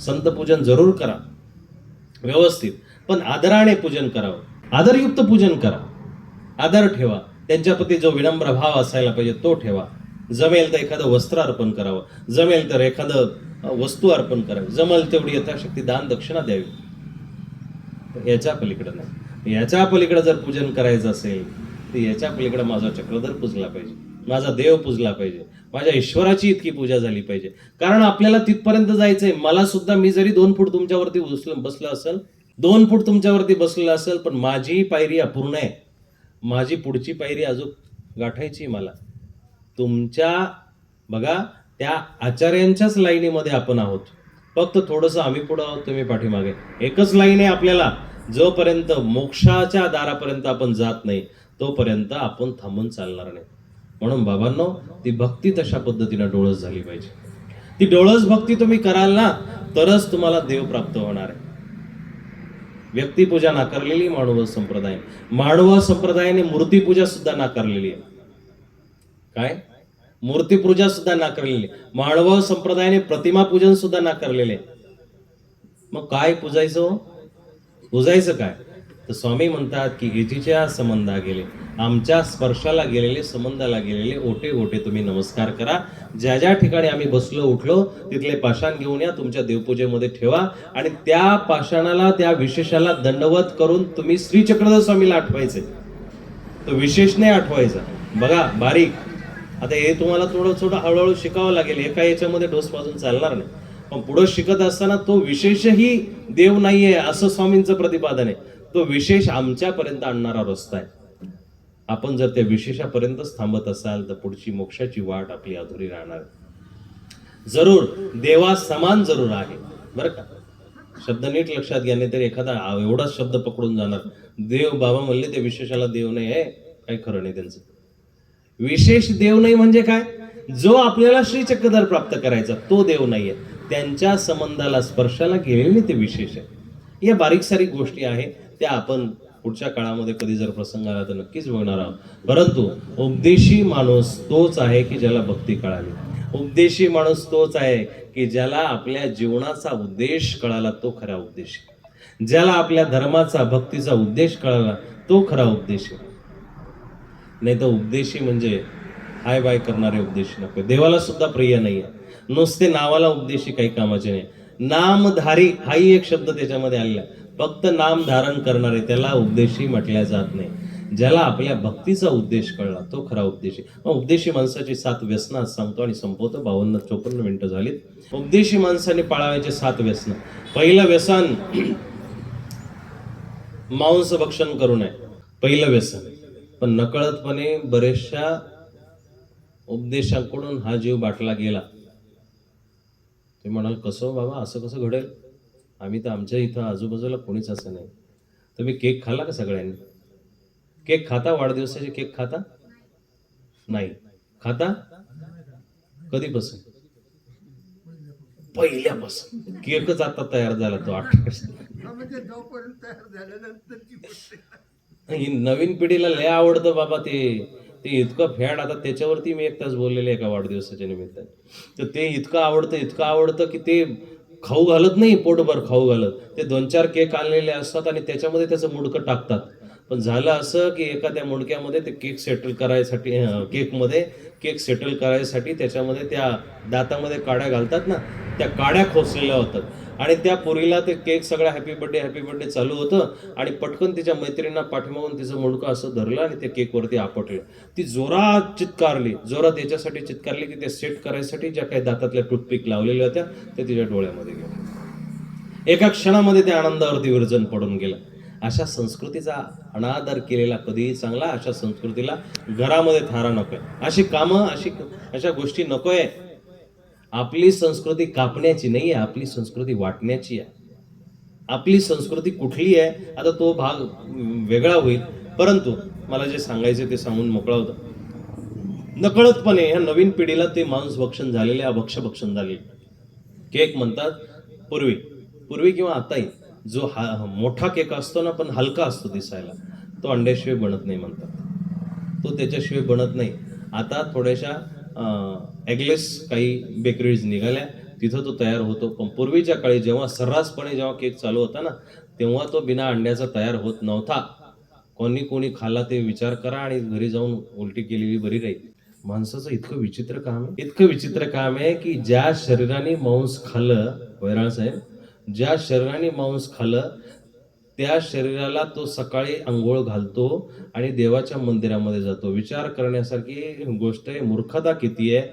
संत पूजन जरूर करा व्यवस्थित. पण आदराने पूजन करावं. आदरयुक्त पूजन करा आदर ठेवा. त्यांच्याप्रती जो विनम्र भाव असायला पाहिजे तो ठेवा. जमेल तर एखादं वस्त्र अर्पण करावं. जमेल तर एखादं वस्तू अर्पण करावी. जमेल तेवढी यथाशक्ती दान दक्षिणा द्यावी. याच्या पलीकडं नाही. याच्या पलीकडं जर पूजन करायचं असेल तर याच्या पलीकडं माझा चक्रधर पुजला पाहिजे. माझा देव पूजला पाहिजे. माझ्या ईश्वराची इतकी पूजा झाली पाहिजे. कारण आपल्याला तिथपर्यंत जायचंय. मला सुद्धा मी जरी दोन फूट तुमच्यावरती बसलं बसलं असेल दोन फूट तुमच्यावरती बसलेलं असेल पण माझी पायरी अपूर्ण आहे. माझी पुढची पायरी अजून गाठायची मला. तुमच्या बघा त्या आचार्यांच्याच लाईनीमध्ये आपण आहोत. फक्त थोडंसं आम्ही पुढं आहोत तुम्ही पाठीमागे. एकच लाईन आहे आपल्याला. जोपर्यंत मोक्षाच्या दारापर्यंत आपण जात नाही तोपर्यंत आपण थांबून चालणार नाही. म्हणून बाबांनो ती भक्ती तशा पद्धतीनं डोळस झाली पाहिजे. ती डोळस भक्ती तुम्ही कराल ना तरच तुम्हाला देव प्राप्त होणार आहे. व्यक्तिपूजा नाकारलेली मानव संप्रदाय. मांडवा संप्रदायाने मूर्तीपूजा सुद्धा नाकारलेली आहे. काय? मूर्तीपूजा सुद्धा नाकारलेली आहे. संप्रदायाने प्रतिमा पूजन सुद्धा नाकारलेले आहे. मग काय पूजायचं हो? पूजायचं काय? तर स्वामी म्हणतात की गिजीच्या संबंधा गेले आमच्या स्पर्शाला गेलेले संबंधाला गेलेले ओटे ओटे तुम्ही नमस्कार करा. ज्या ज्या ठिकाणी आम्ही बसलो उठलो तिथले पाषाण घेऊन या तुमच्या देवपूजेमध्ये ठेवा. आणि त्या पाषाणाला त्या विशेषाला दंडवत करून तुम्ही श्री चक्रधर स्वामीला आठवायचे. तो विशेष नाही आठवायचा. बघा बारीक. आता हे तुम्हाला थोडं थोडं हळूहळू शिकावं लागेल. एका याच्यामध्ये डोस वाजून चालणार नाही. पण पुढं शिकत असताना तो विशेषही देव नाहीये असं स्वामींचं प्रतिपादन आहे. तो विशेष आमच्यापर्यंत आणणारा रस्ता आहे. आपण जर त्या विशेषापर्यंतच थांबत असाल तर पुढची मोक्षाची वाट आपली अधुरी राहणार. जरूर देवा समान जरूर आहे. बरं का? शब्द नीट लक्षात घ्या नाही तर एखादा एवढाच शब्द पकडून जाणार. देव बाबा म्हणले ते विशेषाला देव नाही आहे. काय खरं नाही त्यांचं. विशेष देव नाही म्हणजे काय? जो आपल्याला श्रीचक्रधर प्राप्त करायचा तो देव नाहीये त्यांच्या संबंधाला स्पर्शाला गेलेले ते विशेष आहे. या बारीक सारीक गोष्टी आहे त्या आपण पुढच्या काळामध्ये कधी जर प्रसंग आला तर नक्कीच बघणार आहोत. परंतु उपदेशी माणूस तोच आहे की ज्याला भक्ती कळाली उपदेशी माणूस तोच आहे की ज्याला आपल्या जीवनाचा उद्देश कळाला तो खरा उपदेश. ज्याला आपल्या धर्माचा भक्तीचा उद्देश कळाला तो खरा उपदेश. आहे नाही तर उपदेशी म्हणजे हाय बाय करणारे उपदेशी नको. देवाला सुद्धा प्रिय नाही आहे नुसते नावाला उपदेशी काही कामाचे नाही. नामधारी हाही एक शब्द त्याच्यामध्ये आलेला फक्त नाम धारण करणारे त्याला उपदेशी म्हटल्या जात नाही. ज्याला आपल्या भक्तीचा उद्देश कळला तो खरा उपदेशी मग उपदेशी माणसाची सात व्यसनं सांगतो आणि संपवतो. बावन्न चोपन्न मिनिटं झालीत. उपदेशी माणसाने पाळावायचे सात व्यसनं. पहिलं व्यसन मांस भक्षण करू नये. पहिलं व्यसन. पण नकळतपणे बरेचशा उपदेशांकडून हा जीव बाटला गेला. ते म्हणाल कसं हो बाबा? असं कसं घडेल? आम्ही तर आमच्या इथं आजूबाजूला कोणीच असं नाही. तुम्ही केक खाल्ला का सगळ्यांनी? केक खाता वाढदिवसाचे केक खाता? नाही. खाता? कधीपासून? पहिल्यापासून. केकच आता तयार झाला तो आठ ही नवीन पिढीला लय आवडतं बाबा ते. ते इतकं फॅड आता त्याच्यावरती मी एक तास बोललेले एका वाढदिवसाच्या निमित्ताने. तर ते इतकं आवडतं इतकं आवडतं की ते खाऊ घालत नाही पोटभर खाऊ घालत. ते दोन चार केक आणलेले असतात आणि त्याच्यामध्ये त्याचं मुडकं टाकतात. पण झालं असं की एखाद्या मुडक्यामध्ये ते केक सेटल करायसाठी केकमध्ये केक सेटल करायसाठी त्याच्यामध्ये त्या दातामध्ये काड्या घालतात ना त्या काड्या खोचलेल्या होतात. आणि त्या पोरीला ते केक सगळा हॅपी बर्थडे हॅपी बर्थडे चालू होतं आणि पटकन तिच्या मैत्रिणींना पाठीमागून तिचं मुंडकं असं धरलं आणि ते केकवरती आपटलं. ती जोरात चित्कारली जोरात याच्यासाठी चित्कारली की ते सेट करायसाठी ज्या काही दातातल्या टूथपिक लावलेल्या होत्या त्या तिच्या डोळ्यामध्ये गेल्या एका क्षणामध्ये त्या आनंदावरती विरजन पडून गेलं. अशा संस्कृतीचा अनादर केलेला कधीही चांगला अशा संस्कृतीला घरामध्ये थारा नकोय. अशी कामं अशी अशा गोष्टी नकोय. आपली संस्कृती कापण्याची नाही आहे आपली संस्कृती वाटण्याची आहे. आपली संस्कृती कुठली आहे आता तो भाग वेगळा होईल. परंतु मला जे सांगायचे ते सांगून मोकळा होता. नकळतपणे ह्या नवीन पिढीला ते मांस भक्षण झालेले अभक्ष भक्षण झालेले. केक म्हणतात पूर्वी. पूर्वी किंवा आताही जो हा मोठा केक असतो ना पण हलका असतो दिसायला तो अंड्याशिवाय बनत नाही म्हणतात. तो त्याच्याशिवाय बनत नाही. आता थोड्याशा ॲगलेस काही बेकरीज निघाल्या. तिथं तो तयार होतो. पण पूर्वीच्या काळी जेव्हा सर्रासपणे जेव्हा केक चालू होता ना तेव्हा तो बिना अंड्याचा तयार होत नव्हता. कोणी कोणी खाल्ला ते विचार करा आणि घरी जाऊन उलटी केलेली बरी राहील. माणसाचं इतकं विचित्र काम आहे. इतकं विचित्र काम आहे की ज्या शरीराने मांस खाल्लं वैराळ साहेब ज्या शरीराने मांस खाल्लं त्या शरीराला तो सकाळी आंघोळ घालतो आणि देवाच्या मंदिरामध्ये जातो. विचार करण्यासारखी गोष्ट आहे मूर्खता किती आहे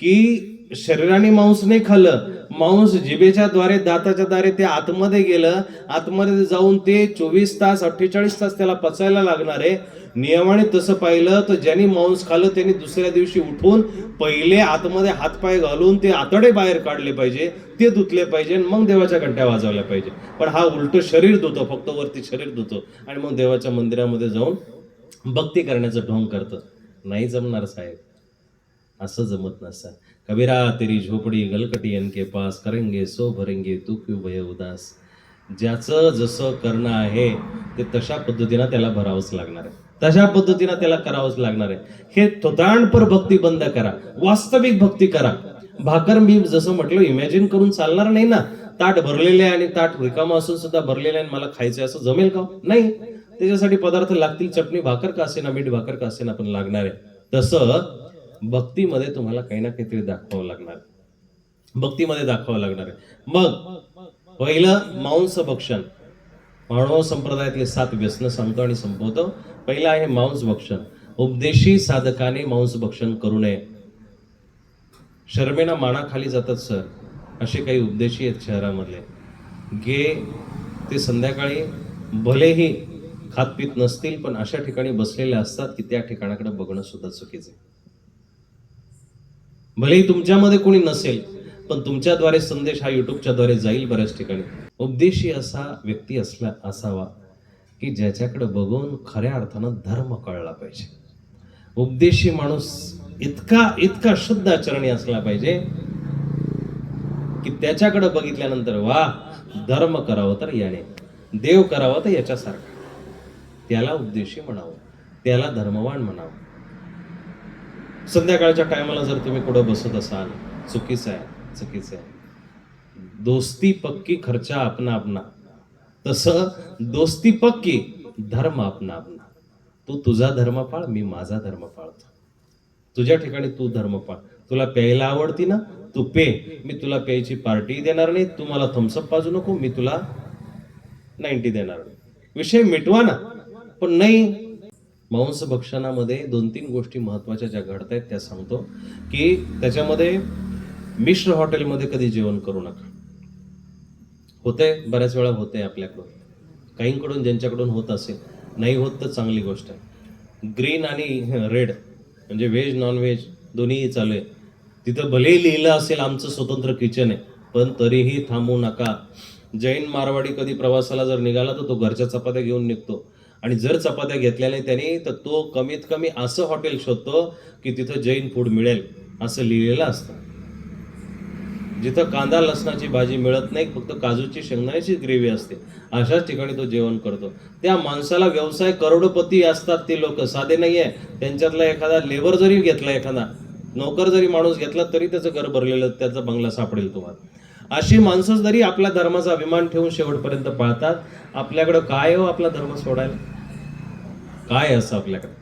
की शरीराने मांस नाही खाल्लं मांस जिभेच्या द्वारे दाताच्या द्वारे ते आतमध्ये गेलं. आतमध्ये जाऊन ते चोवीस तास अठ्ठेचाळीस तास त्याला पचायला लागणार आहे. नियमाने तसं पाहिलं तर ज्यांनी मांस खाल्लं त्यांनी दुसऱ्या दिवशी उठून पहिले आतमध्ये हातपाय घालून ते आतडे बाहेर काढले पाहिजे ते धुतले पाहिजे आणि मग देवाच्या घंट्या वाजवल्या पाहिजे. पण हा उलटं शरीर धुतो फक्त वरती शरीर धुतो आणि मग देवाच्या मंदिरामध्ये जाऊन भक्ती करण्याचं ढोंग करतं. नाही जमणार साहेब. असं जमत नसतं कबीरा तेरी झोपडी गलकटी अनके पास करेंगे सो भरेंगे तू क्यू भय उदास? ज्याचं जसं करणं आहे ते तशा पद्धतीनं त्याला भरावंच लागणार आहे. तशा पद्धतीनं त्याला करावंच लागणार आहे. हे थोतांडपर भक्ती बंद करा. वास्तविक भक्ती करा. भाकर मी जसं म्हटलं इमॅजिन करून चालणार नाही ना. ताट भरलेले आहे आणि ताट रिकामा असून सुद्धा भरलेले आहे आणि मला खायचं असं जमेल का हो? नाही. त्याच्यासाठी पदार्थ लागतील. चटणी भाकर का असेना मीठ भाकर का असेना पण लागणार आहे. तसं भक्तीमध्ये तुम्हाला काही ना काहीतरी दाखवावं लागणार. भक्तीमध्ये दाखवावं लागणार आहे. मग पहिलं मांस भक्षण. मानव संप्रदायातले सात व्यसन सांगतो आणि संपवतो. पहिलं आहे मांस भक्षण. उपदेशी साधकाने मांस भक्षण करू नये. शर्मेना मानाखाली जातात सर. असे काही उपदेशी आहेत शहरामधले. गे ते संध्याकाळी भलेही खातपीत नसतील पण अशा ठिकाणी बसलेले असतात की त्या ठिकाणाकडे बघणं सुद्धा चुकीचं आहे. भलेही तुमच्यामध्ये कोणी नसेल पण तुमच्याद्वारे संदेश हा युट्यूबच्या द्वारे जाईल बऱ्याच ठिकाणी. उपदेशी असा व्यक्ती असला असावा की ज्याच्याकडे बघून खऱ्या अर्थानं धर्म कळला पाहिजे. उपदेशी माणूस इतका इतका शुद्ध आचरणी असला पाहिजे की त्याच्याकडे बघितल्यानंतर वा धर्म करावं तर याने देव करावा तर याच्यासारखा. त्याला उपदेशी म्हणावं त्याला धर्मवान म्हणावं. संध्याकाळच्या टायमाला जर तुम्ही कुठं बसत असाल चुकीचं आहे चुकीचं आहे. दोस्ती पक्की खर्चा आपना आपना तसं दोस्ती पक्की धर्म आपना आपना तू तुझा धर्म पाळ मी माझा धर्म पाळतो तुझ्या ठिकाणी तू धर्म पाळ तुला प्यायला आवडती ना तू पे. मी तुला प्यायची पार्टी देणार नाही तू मला थम्सअप पाजू नको मी तुला नाईन्टी देणार नाही. विषय मिटवा ना. पण नाही मांस भक्षणामध्ये दोन तीन गोष्टी महत्त्वाच्या ज्या घडत आहेत त्या सांगतो की त्याच्यामध्ये मिश्र हॉटेलमध्ये कधी जेवण करू नका. होते बऱ्याच वेळा होते आपल्याकडून. काहींकडून ज्यांच्याकडून होत असेल नाही होत तर चांगली गोष्ट आहे. ग्रीन आणि रेड म्हणजे व्हेज नॉनव्हेज दोन्हीही चालू आहे तिथं भलेही लिहिलं असेल आमचं स्वतंत्र किचन आहे पण तरीही थांबू नका. जैन मारवाडी कधी प्रवासाला जर निघाला तर तो घरच्या चपात्या घेऊन निघतो. आणि जर चपात्या घेतल्या नाही त्याने तर तो कमीत कमी असं हॉटेल शोधतो की तिथं जैन फूड मिळेल असं लिहिलेलं असतं. जिथं कांदा लसणाची भाजी मिळत नाही फक्त काजूची शेंगदाण्याची ग्रेव्ही असते अशाच ठिकाणी तो जेवण करतो. त्या माणसाला व्यवसाय करोडपती असतात ते लोक साधे नाहीये. त्यांच्यातला एखादा लेबर जरी घेतला एखादा नोकर जरी माणूस घेतला तरी त्याचं घर भरलेलं त्याचा बंगला सापडेल तुम्हाला. अशी माणसं जरी आपल्या धर्माचा अभिमान ठेवून शेवटपर्यंत पाळतात आपल्याकडं काय हो आपला धर्म सोडायला? काय असं आपल्याकडे?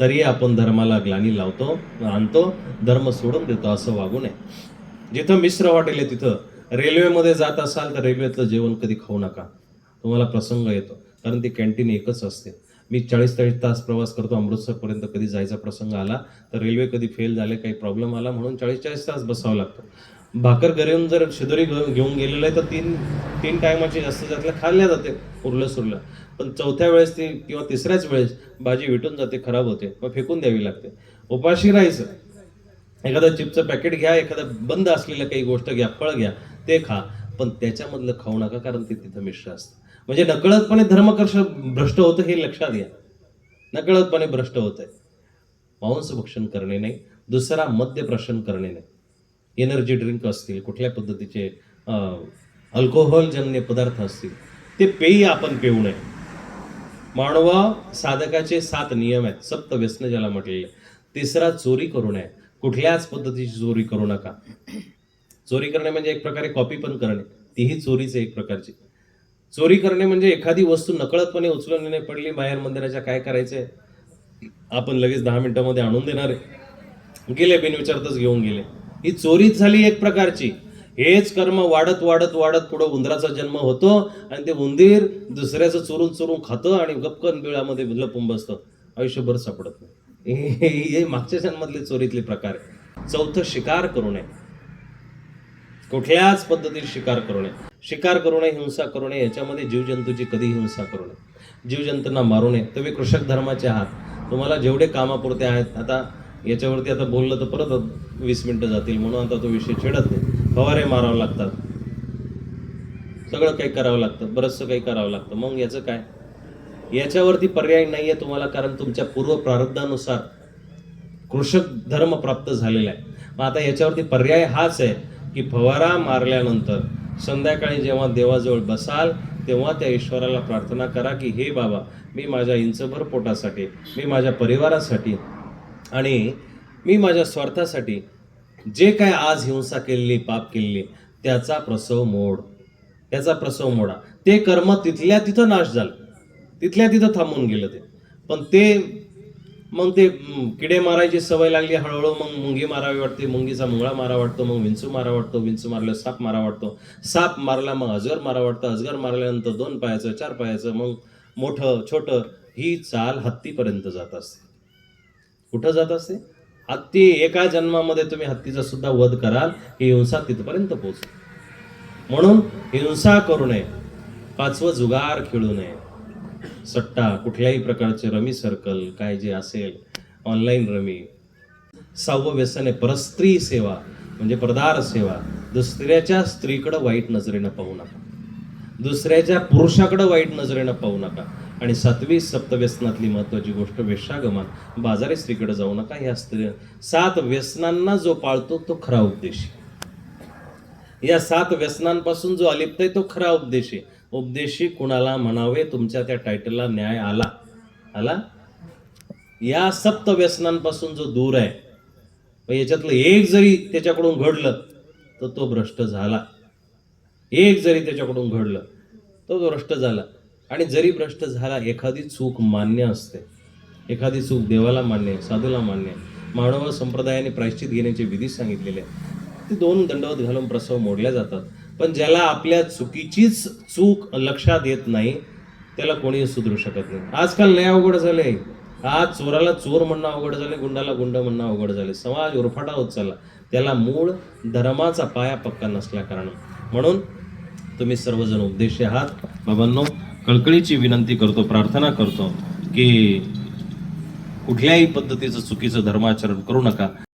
तरी आपण धर्माला ग्लानी लावतो आणतो धर्म सोडून देतो असं वागू नये. जिथं मिश्र हॉटेल आहे तिथं रेल्वेमध्ये जात असाल तर रेल्वेतलं जेवण कधी खाऊ नका. तुम्हाला प्रसंग येतो कारण ती कॅन्टीन एकच असते. मी चाळीस चाळीस तास प्रवास करतो अमृतसरपर्यंत कधी जायचा प्रसंग आला तर रेल्वे कधी फेल झाले काही प्रॉब्लेम आला म्हणून चाळीस चाळीस तास बसावं लागतं. भाकर घरी येऊन जर शिदोरी घेऊन घेऊन गेलेलं आहे तर तीन तीन टायमाची जास्त त्यातल्या खाल्ल्या जाते उरलं सुरलं. पण चौथ्या वेळेस ती किंवा तिसऱ्याच वेळेस भाजी विटून जाते खराब होते मग फेकून द्यावी लागते. उपाशी राहायचं एखादं चिपचं पॅकेट घ्या एखादं बंद असलेलं काही गोष्ट घ्या फळ घ्या ते खा पण त्याच्यामधलं खाऊ नका कारण ते तिथं मिश्र असतं. म्हणजे नकळतपणे धर्मकर्ष भ्रष्ट होतं हे लक्षात घ्या. नकळतपणे भ्रष्ट होत आहे मांस भक्षण करणे नाही दुसरा मद्य प्रशन करणे नाही. एनर्जी ड्रिंक असतील कुठल्या पद्धतीचे अल्कोहोलजन्य पदार्थ असतील ते पेयी आपण पिऊ नये. मानवा साधकाचे सात नियम आहेत सप्त व्यसन ज्याला म्हटलेले तिसरा चोरी करू नये. कुठल्याच पद्धतीची चोरी करू नका. चोरी करणे म्हणजे एक प्रकारे कॉपी पण करणे. तीही चोरीच आहे एक प्रकारची. चोरी करणे म्हणजे एखादी वस्तू नकळतपणे उचलून नेणे पडली बाहेर मंदिराच्या काय करायचंय? आपण लगेच दहा मिनिटामध्ये आणून देणार आहे. गेले बिनविचारतच घेऊन गेले. ही चोरीच झाली एक प्रकारची. हेच कर्म वाढत वाढत वाढत पुढं उंदराचा जन्म होतो आणि ते उंदीर दुसऱ्याचं चोरून चोरून खातं आणि गपकन बिळामध्ये लपून बसतं आयुष्यभर सापडत नाही. हे- मागच्या जन्मातले चोरीतले प्रकार आहे चौथं शिकार करू नये. कुठल्याच पद्धतीत शिकार करू नये. शिकार करू नये हिंसा करू नये याच्यामध्ये जीवजंतूची कधी हिंसा करू नये. जीवजंतूंना मारू नये. तुम्ही कृषक धर्माचे आहात. तुम्हाला जेवढे कामापुरते आहेत आता याच्यावरती आता बोललं तर परत वीस मिनटं जातील म्हणून आता तो विषय छेडत नाही. फवारे मारावं लागतात. सगळं काही करावं लागतं. बरंचसं काही करावं लागतं. मग याचं काय? याच्यावरती पर्याय नाही आहे तुम्हाला कारण तुमच्या पूर्व प्रारब्धानुसार कृषक धर्म प्राप्त झालेला आहे. मग आता याच्यावरती पर्याय हाच आहे की फवारा मारल्यानंतर संध्याकाळी जेव्हा देवाजवळ बसाल तेव्हा त्या ईश्वराला प्रार्थना करा की हे बाबा मी माझ्या इंचभर पोटासाठी मी माझ्या परिवारासाठी आणि मी माझ्या स्वार्थासाठी जे काय आज हिंसा केलेली पाप केलेली त्याचा प्रसव मोड. त्याचा प्रसव मोडा. ते कर्म तिथल्या तिथं नाश झालं. तिथल्या तिथं थांबून गेलं ते. पण ते मग ते किडे मारायची सवय लागली हळूहळू मग मुंगी मारावी वाटते. मुंगीचा मुंगळा मारा वाटतो मग विंचू मारा वाटतो. विंचू मारल्यावर साप मारा वाटतो. साप मारला मग अजगर मारा वाटतं. अजगर मारल्यानंतर दोन पायाचं चार पायाचं मग मोठं छोटं ही चाल हत्तीपर्यंत जात असते. कुठं जात असते हत्ती एका जन्मामध्ये तुम्ही हत्तीचा सुद्धा वध कराल ही हिंसा तिथपर्यंत पोहोच म्हणून हिंसा करू नये पाचवं जुगार खेळू नये. सट्टा कुठल्याही प्रकारचे रमी सर्कल काय जे असेल ऑनलाईन रमी. सहावं व्यसन आहे परस्त्री सेवा म्हणजे प्रदार सेवा. दुसऱ्याच्या स्त्रीकडं वाईट नजरेनं पाहू नका. दुसऱ्याच्या पुरुषाकडं वाईट नजरेनं पाहू नका. आणि सातवी सप्तव्यसनातली महत्त्वाची गोष्ट वेश्यागमन. बाजारी स्त्रीकडे जाऊ नका ह्या स्त्री सात व्यसनांना जो पाळतो तो खरा उपदेश. या सात व्यसनांपासून जो अलिप्त आहे तो खरा उपदेश. आहे उपदेशी कुणाला म्हणावे तुमच्या त्या टायटलला न्याय आला. आला? या सप्त व्यसनांपासून जो दूर आहे याच्यातलं एक जरी त्याच्याकडून घडलं तर तो भ्रष्ट झाला. एक जरी त्याच्याकडून घडलं तो भ्रष्ट झाला. आणि जरी भ्रष्ट झाला एखादी चूक मान्य असते. एखादी चूक देवाला मान्य आहे साधूला मान्य आहे. मानव संप्रदायाने प्रायश्चित घेण्याचे विधी सांगितलेले आहेत. ते दोन दंडवत घालून प्रसव मोडल्या जातात. पण ज्याला आपल्या चुकीचीच चूक लक्षात येत नाही त्याला कोणीही सुधरू शकत नाही. आजकाल लय अवघड झाले आज चोराला चोर म्हणणं अवघड झाले गुंडाला गुंड म्हणणं अवघड झाले समाज उरफाटा होत चालला. त्याला मूळ धर्माचा पाया पक्का नसल्या कारण म्हणून तुम्ही सर्वजण उपदेश आहात. बाबांनो कळकळीची विनंती करतो प्रार्थना करतो की कुठल्याही पद्धतीचं चुकीचं धर्माचरण करू नका.